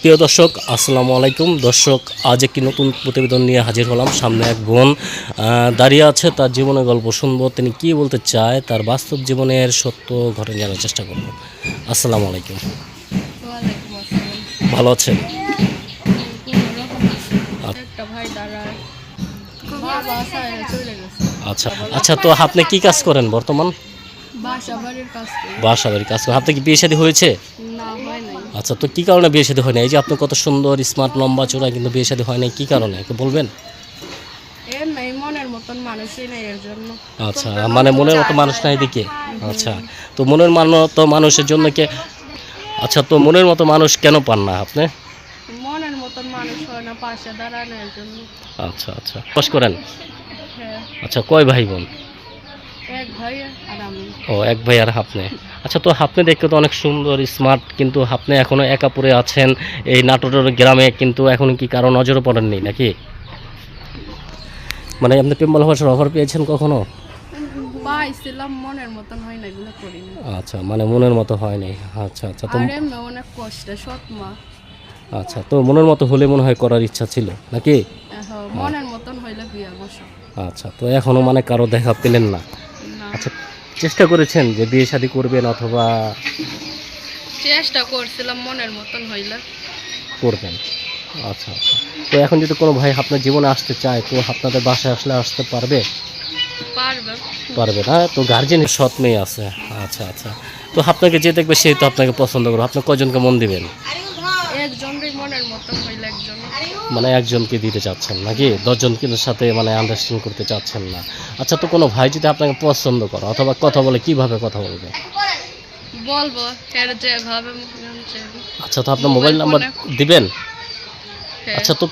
প্রিয় দর্শক আসসালামু আলাইকুম। দর্শক আজ একটি নতুন প্রতিবেদন নিয়ে হাজির হলাম। সামনে এক বোন দাঁড়িয়ে আছে তার জীবনের গল্প শুনব তিনি কি বলতে চায় তার বাস্তব জীবনের সত্য ঘটনা জানার চেষ্টা করব। আসসালামু আলাইকুম। ভালো আছেন? গেছে। আচ্ছা। আচ্ছা তো আপনি কি কাজ করেন বর্তমান? বাসা বাড়ির কাজ করি। কাজ করেন। আপনি কি বিয়ে শাদী হয়েছে? হয় আচ্ছা তো কি কারণে বিয়ে শাদী হয় না এই যে আপনি কত সুন্দর স্মার্ট লম্বা চূড়া কিন্তু বিয়ে শাদী হয় না কি কারণে? একটু বলবেন। নাই নেই আচ্ছা মানে মনের মতো মানুষ না এদিকে? আচ্ছা তো মনের মতো মানুষের জন্য কে আচ্ছা তো মনের মতো মানুষ কেন পান না আপনি? মনের মতন মানুষ হয় না পাশে দাঁড়ানোর জন্য। আচ্ছা আচ্ছা বাস করেন। হ্যাঁ। আচ্ছা কয় ভাই বোন? ও এক ভাই আর আপনি আচ্ছা তো আপনি দেখতে তো অনেক সুন্দর স্মার্ট কিন্তু আপনি এখনও একা পড়ে আছেন। এই নাটোরের গ্রামে কিন্তু এখন কি কারও নজরে পড়েননি নাকি? মানে আপনি প্রেম ভালোবাসার অফার পেয়েছেন কখনো? পাইছিলাম মনের মতন হয় না এগুলো করি আচ্ছা মানে মনের মতো আচ্ছা আচ্ছা তো অনেক কষ্ট সৎ মা। আচ্ছা তো মনের মতো হলে মনে হয় করার ইচ্ছা ছিল নাকি? মনের মতন হইলে বিয়া বসো। আচ্ছা তো এখনও মানে কারও দেখা পেলেন না। আচ্ছা চেষ্টা করেছেন যে বিয়ে শাদী করবেন অথবা চেষ্টা করছিলাম মনের মতন হইলে করবেন? আচ্ছা আচ্ছা। তো এখন যদি কোনো ভাই আপনার জীবনে আসতে চায় তো আপনাদের বাসায় আসলে আসতে পারবে? পারবে। না? তো গার্জেন সৎ মেয়ে আছে। আচ্ছা আচ্ছা। তো আপনাকে যে দেখবে সেই তো আপনাকে পছন্দ করবে। আপনি কজনকে মন দিবেন? একজনই মনের মতন হইলে একজন মানে একজনকে দিতে চাচ্ছেন নাকি? দশজনকে সাথে মানে আন্ডারস্ট্যান্ড করতে চাচ্ছেন না? আচ্ছা তো কোনো ভাই যদি আপনাকে পছন্দ করে অথবা কথা বলে কীভাবে কথা বলবে? বলব এর যেভাবে আচ্ছা তো আপনার মোবাইল নাম্বার দিবেন? হ্যাঁ। আচ্ছা তো